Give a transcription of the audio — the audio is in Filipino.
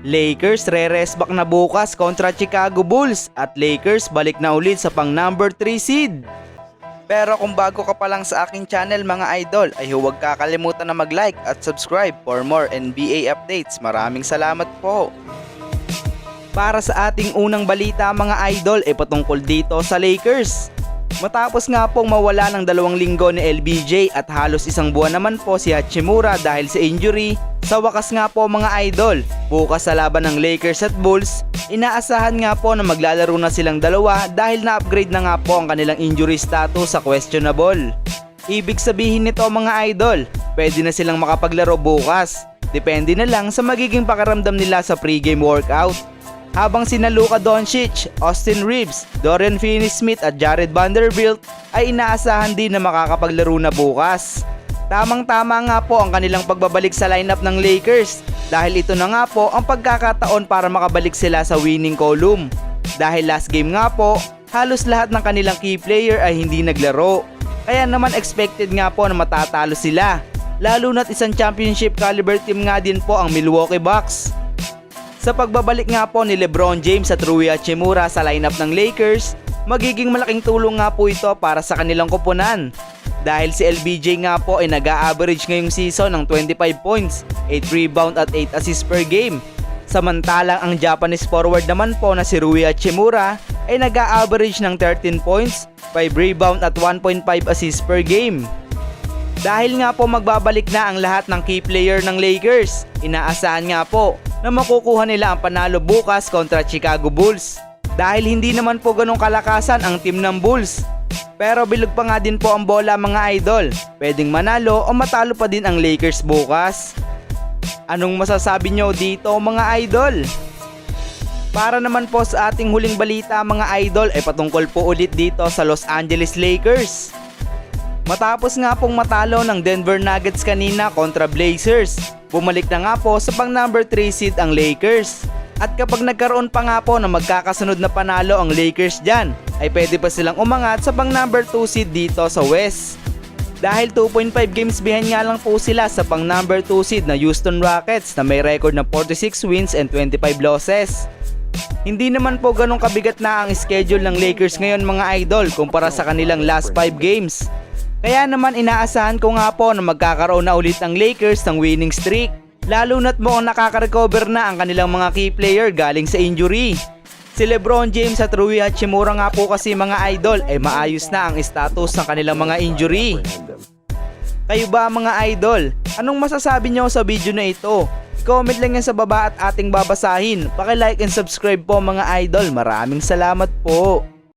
Lakers re-rest back na bukas kontra Chicago Bulls at Lakers balik na ulit sa pang number 3 seed. Pero kung bago ka pa lang sa aking channel mga idol ay huwag kakalimutan na mag-like at subscribe for more NBA updates. Maraming salamat po. Para sa ating unang balita mga idol ay patungkol dito sa Lakers. Matapos nga pong mawala ng dalawang linggo ni LBJ at halos isang buwan naman po si Hachimura dahil sa injury, sa wakas nga po mga idol, bukas sa laban ng Lakers at Bulls, inaasahan nga po na maglalaro na silang dalawa dahil na-upgrade na nga po ang kanilang injury status sa questionable. Ibig sabihin nito mga idol, pwede na silang makapaglaro bukas. Depende na lang sa magiging pakiramdam nila sa pregame workout. Habang sina Luka Doncic, Austin Reeves, Dorian Finney-Smith at Jared Vanderbilt ay inaasahan din na makakapaglaro na bukas. Tamang-tama nga po ang kanilang pagbabalik sa lineup ng Lakers dahil ito na nga po ang pagkakataon para makabalik sila sa winning column. Dahil last game nga po, halos lahat ng kanilang key player ay hindi naglaro. Kaya naman expected nga po na matatalo sila. Lalo na't isang championship caliber team nga din po ang Milwaukee Bucks. Sa pagbabalik nga po ni Lebron James at Rui Hachimura sa lineup ng Lakers, magiging malaking tulong nga po ito para sa kanilang kupunan. Dahil si LBJ nga po ay nag-a-average ngayong season ng 25 points, 8 rebound at 8 assists per game. Samantalang ang Japanese forward naman po na si Rui Hachimura ay nag-a-average ng 13 points, 5 rebound at 1.5 assists per game. Dahil nga po magbabalik na ang lahat ng key player ng Lakers, inaasahan nga po na makukuha nila ang panalo bukas kontra Chicago Bulls. Dahil hindi naman po ganong kalakasan ang team ng Bulls. Pero bilog pa nga din po ang bola mga idol. Pwedeng manalo o matalo pa din ang Lakers bukas. Anong masasabi nyo dito mga idol? Para naman po sa ating huling balita mga idol ay patungkol po ulit dito sa Los Angeles Lakers. Matapos nga pong matalo ng Denver Nuggets kanina kontra Blazers, bumalik na nga po sa pang number 3 seed ang Lakers. At kapag nagkaroon pa nga po na magkakasunod na panalo ang Lakers dyan, ay pwede pa silang umangat sa pang number 2 seed dito sa West. Dahil 2.5 games behind nga lang po sila sa pang number 2 seed na Houston Rockets na may record na 46 wins and 25 losses. Hindi naman po ganong kabigat na ang schedule ng Lakers ngayon mga idol kumpara sa kanilang last 5 games. Kaya naman inaasahan ko nga po na magkakaroon na ulit ang Lakers ng winning streak. Lalo na't mukhang nakaka-recover na ang kanilang mga key player galing sa injury. Si Lebron James at Rui Hachimura nga po kasi mga idol ay maayos na ang status ng kanilang mga injury. Kayo ba mga idol? Anong masasabi nyo sa video na ito? Comment lang yan sa baba at ating babasahin. Paki-like and subscribe po mga idol. Maraming salamat po.